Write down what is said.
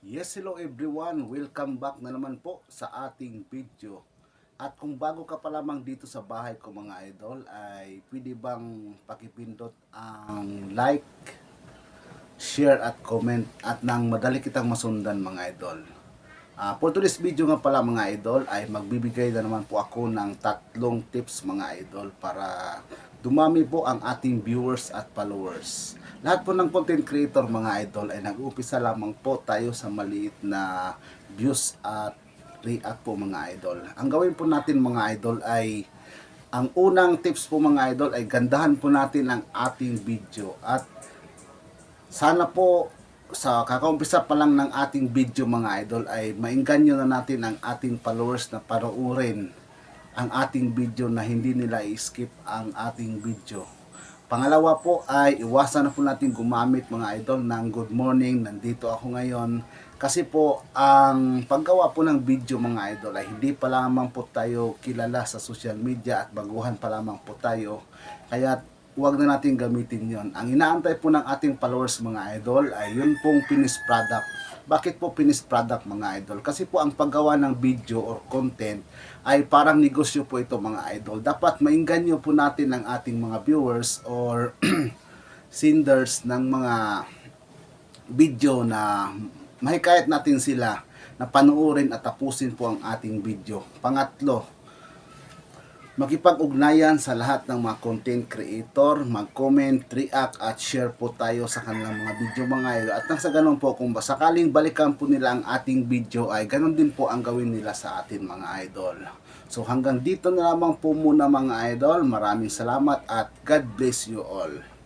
Yes, hello everyone. Welcome back na naman po sa ating video. At kung bago ka pa lamang dito sa bahay ko mga idol, ay pwede bang pakipindot ang like, share at comment at nang madali kitang masundan mga idol. Ah, for today's video nga pala mga idol ay magbibigay na naman po ako ng tatlong tips mga idol para dumami po ang ating viewers at followers. Lahat po ng content creator mga idol ay nag-uumpisa lamang po tayo sa maliit na views at react po mga idol. Ang gawin po natin mga idol ay ang unang tips po mga idol ay gandahan po natin ang ating video at sana po sa kakaumpisa pa lang ng ating video mga idol ay maingganyo na natin ang ating followers na panoorin ang ating video na hindi nila i-skip ang ating video. Pangalawa po ay iwasan na po natin gumamit mga idol ng good morning, nandito ako ngayon. Kasi po ang paggawa po ng video mga idol ay hindi pa lamang po tayo kilala sa social media at baguhan pa lamang po tayo. Kaya huwag na natin gamitin yon. Ang inaantay po ng ating followers mga idol ay yun pong finished product. Bakit po finished product mga idol? Kasi po ang paggawa ng video or content ay parang negosyo po ito mga idol. Dapat maingganyo po natin ang ating mga viewers or senders ng mga video na mahikayat natin sila na panuorin at tapusin po ang ating video. Pangatlo, makipag-ugnayan sa lahat ng mga content creator, mag-comment, react at share po tayo sa kanilang mga video mga idol. At nang sa ganun po, kung sakaling balikan po nila ang ating video ay ganun din po ang gawin nila sa atin mga idol. So hanggang dito na lamang po muna mga idol. Maraming salamat at God bless you all.